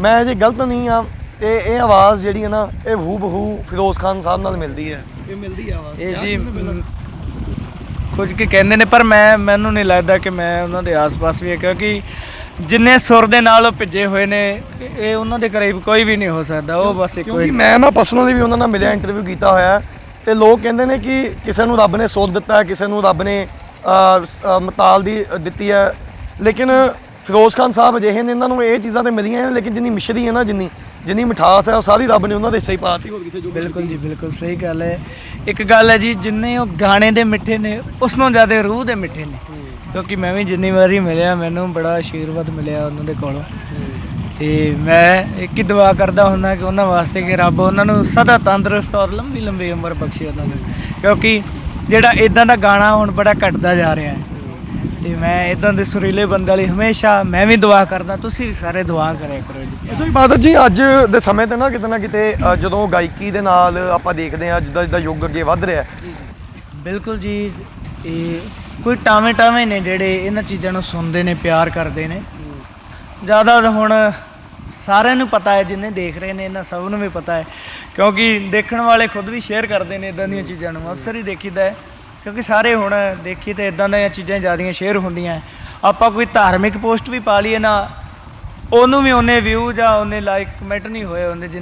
ਮੈਂ ਜੇ ਗਲਤ ਨਹੀਂ ਆ ਤੇ ਇਹ ਆਵਾਜ਼ ਜਿਹੜੀ ਹੈ ਨਾ ਇਹ ਹੂ ਬਹੂ ਫਿਰੋਜ਼ ਖਾਨ ਸਾਹਿਬ ਨਾਲ ਮਿਲਦੀ ਹੈ। ਇਹ ਮਿਲਦੀ ਆਵਾਜ਼। ਇਹ ਜੀ ਕੁਝ ਕੀ ਕਹਿੰਦੇ ਨੇ ਪਰ ਮੈਂ ਮੈਨੂੰ ਨਹੀਂ ਲੱਗਦਾ ਕਿ ਮੈਂ ਉਹਨਾਂ ਦੇ ਆਸ-ਪਾਸ ਵੀ ਹੈ ਕਿਉਂਕਿ ਜਿੰਨੇ ਸੁਰ ਦੇ ਨਾਲ ਭਿੱਜੇ ਹੋਏ ਨੇ ਇਹ ਉਹਨਾਂ ਦੇ ਕਰੀਬ ਕੋਈ ਵੀ ਨਹੀਂ ਹੋ ਸਕਦਾ ਉਹ ਬਸ ਇੱਕੋ ਕਿਉਂਕਿ ਮੈਂ ਨਾ ਪਰਸਨਲੀ ਵੀ ਉਹਨਾਂ ਨਾਲ ਮਿਲਿਆ ਇੰਟਰਵਿਊ ਕੀਤਾ ਹੋਇਆ ਤੇ ਲੋਕ ਕਹਿੰਦੇ ਨੇ ਕਿ ਕਿਸੇ ਨੂੰ ਰੱਬ ਨੇ ਸੋਧ ਦਿੱਤਾ ਕਿਸੇ ਨੂੰ ਰੱਬ ਨੇ ਮਤਾਲ ਦੀ ਦਿੱਤੀ ਹੈ। ਲੇਕਿਨ ਫਿਰੋਜ਼ ਖਾਨ ਸਾਹਿਬ ਅਜਿਹੇ ਨੇ ਇਹਨਾਂ ਨੂੰ ਇਹ ਚੀਜ਼ਾਂ ਤੇ ਮਿਲੀਆਂ ਨੇ ਲੇਕਿਨ ਜਿੰਨੀ ਮਿਸ਼ਰੀ ਹੈ ਨਾ ਜਿੰਨੀ ਜਿੰਨੀ ਮਿਠਾਸ ਹੈ ਉਹ ਸਾਰੀ ਰੱਬ ਨੇ ਉਹਨਾਂ ਦੇ ਹਿੱਸੇ ਹੀ ਪਾਤੀ ਹੋਰ ਕਿਸੇ ਜੋ ਬਿਲਕੁਲ ਜੀ ਬਿਲਕੁਲ ਸਹੀ ਗੱਲ ਹੈ। ਇੱਕ ਗੱਲ ਹੈ ਜੀ ਜਿੰਨੇ ਉਹ ਗਾਣੇ ਦੇ ਮਿੱਠੇ ਨੇ ਉਸ ਨੂੰ ਜ਼ਿਆਦਾ ਰੂਹ ਦੇ ਮਿੱਠੇ ਨੇ। ਕਿਉਂਕਿ ਮੈਂ ਵੀ ਜਿੰਨੀ ਵਾਰੀ ਮਿਲਿਆ ਮੈਨੂੰ ਬੜਾ ਆਸ਼ੀਰਵਾਦ ਮਿਲਿਆ ਉਹਨਾਂ ਦੇ ਕੋਲੋਂ। ਤੇ ਮੈਂ ਇੱਕ ਹੀ ਦੁਆ ਕਰਦਾ ਹੁੰਦਾ ਕਿ ਉਹਨਾਂ ਵਾਸਤੇ ਕਿ ਰੱਬ ਉਹਨਾਂ ਨੂੰ ਸਦਾ ਤੰਦਰੁਸਤ ਔਰ ਲੰਬੀ ਲੰਬੀ ਉਮਰ ਬਖਸ਼ੇ ਉਹਨਾਂ ਨੂੰ। ਕਿਉਂਕਿ ਜਿਹੜਾ ਇਦਾਂ ਦਾ ਗਾਣਾ ਹੁਣ ਬੜਾ ਘਟਦਾ ਜਾ ਰਿਹਾ ਹੈ। ਤੇ ਮੈਂ ਇਦਾਂ ਦੇ ਸੁਰੀਲੇ ਬੰਦੇ ਲਈ ਹਮੇਸ਼ਾ ਮੈਂ ਵੀ ਦੁਆ ਕਰਦਾ ਤੁਸੀਂ ਵੀ ਸਾਰੇ ਦੁਆ ਕਰਿਆ ਕਰੋ ਜੀ। ਅੱਛਾ ਇਬਾਦਤ ਜੀ ਅੱਜ ਦੇ ਸਮੇਂ ਤੇ ਨਾ ਕਿਤੇ ਨਾ ਕਿਤੇ ਅ, ਜਦੋਂ ਗਾਇਕੀ ਦੇ ਨਾਲ ਆਪਾਂ ਦੇਖਦੇ ਹਾਂ ਜਿੱਦਾਂ ਜਿੱਦਾਂ ਯੁੱਗ ਅੱਗੇ ਵੱਧ ਰਿਹਾ ਹੈ। ਬਿਲਕੁਲ ਜੀ ਇਹ ਕੋਈ ਟਾਵੇਂ ਟਾਵੇਂ ਨੇ ਜਿਹੜੇ ਇਹਨਾਂ ਚੀਜ਼ਾਂ ਨੂੰ ਸੁਣਦੇ ਨੇ ਪਿਆਰ ਕਰਦੇ ਨੇ। ਜ਼ਿਆਦਾ ਤਾਂ ਹੁਣ ਸਾਰਿਆਂ ਨੂੰ ਪਤਾ ਹੈ ਜਿੰਨੇ ਦੇਖ ਰਹੇ ਨੇ ਇਹਨਾਂ ਸਭ ਨੂੰ ਵੀ ਪਤਾ ਹੈ। ਕਿਉਂਕਿ ਦੇਖਣ ਵਾਲੇ ਖੁਦ ਵੀ ਸ਼ੇਅਰ ਕਰਦੇ ਨੇ ਇਦਾਂ ਦੀਆਂ ਚੀਜ਼ਾਂ ਨੂੰ। ਅਕਸਰ ਹੀ ਦੇਖੀਦਾ ਹੈ। ਕਿਉਂਕਿ ਸਾਰੇ ਹੁਣ ਦੇਖੀ ਤੇ ਇਦਾਂ ਦੀਆਂ ਚੀਜ਼ਾਂ ਜ਼ਿਆਦੀਆਂ ਸ਼ੇਅਰ ਹੁੰਦੀਆਂ ਹੈ। ਆਪਾਂ ਕੋਈ ਧਾਰਮਿਕ ਪੋਸਟ ਵੀ ਪਾ ਲਈਏ ਨਾ, ਉਹਨੂੰ ਵੀ ਉਹਨੇ ਵਿਊ ਜਾਂ ਉਹਨੇ ਲਾਈਕ ਕਮੈਂਟ ਨਹੀਂ ਹੋਏ ਹੁੰਦੇ ਜਿੰਨੇ